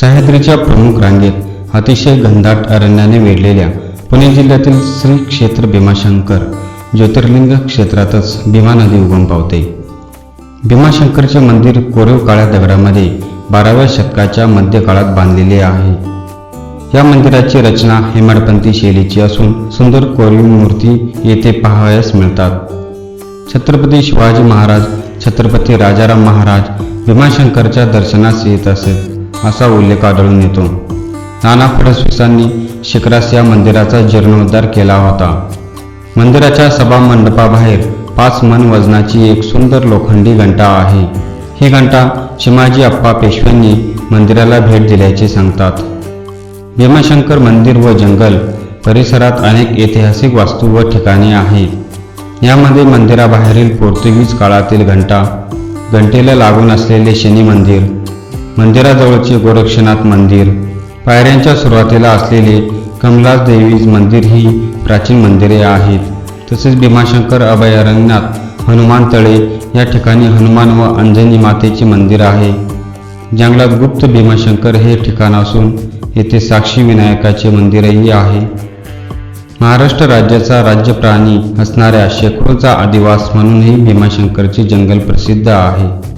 सह्याद्रीच्या प्रमुख रांगेत अतिशय घनदाट अरण्याने वेढलेल्या पुणे जिल्ह्यातील श्री क्षेत्र भीमाशंकर ज्योतिर्लिंग क्षेत्रातच भीमा नदी उगम पावते. भीमाशंकरचे मंदिर कोरीव काळ्या दगडामध्ये बाराव्या शतकाच्या मध्यकाळात बांधलेले आहे. या मंदिराची रचना हेमाडपंथी शैलीची असून सुंदर कोरीव मूर्ती येथे पाहावयास मिळतात. छत्रपती शिवाजी महाराज छत्रपती राजाराम महाराज भीमाशंकरच्या दर्शनास येत असत असा उल्लेख आढळून येतो. नाना फडणवीसांनी शिखरास या मंदिराचा जीर्णोद्धार केला होता. मंदिराच्या सभा मंडपाबाहेर पाच मन वजनाची एक सुंदर लोखंडी घंटा आहे. ही घंटा शिमाजी अप्पा पेशव्यांनी मंदिराला भेट दिल्याचे सांगतात. भीमाशंकर मंदिर व जंगल परिसरात अनेक ऐतिहासिक वास्तू व ठिकाणे आहेत. यामध्ये मंदिराबाहेरील पोर्तुगीज काळातील घंटा घंटेला लागून असलेले शनी मंदिर मंदिराजवळचे गोरक्षनाथ मंदिर. पायऱ्यांच्या सुरुवातीला असलेले कमलास देवी मंदिर ही प्राचीन मंदिरे आहेत. तसेच भीमाशंकर अभयारण्यात हनुमान तळे या ठिकाणी हनुमान व अंजनी मातेचे मंदिर आहे. जंगलात गुप्त भीमाशंकर हे ठिकाण असून येथे साक्षी विनायकाचे मंदिरही आहे. महाराष्ट्र राज्याचा राज्य प्राणी असणाऱ्या शेकडोचा आदिवास म्हणूनही भीमाशंकरचे जंगल प्रसिद्ध आहे.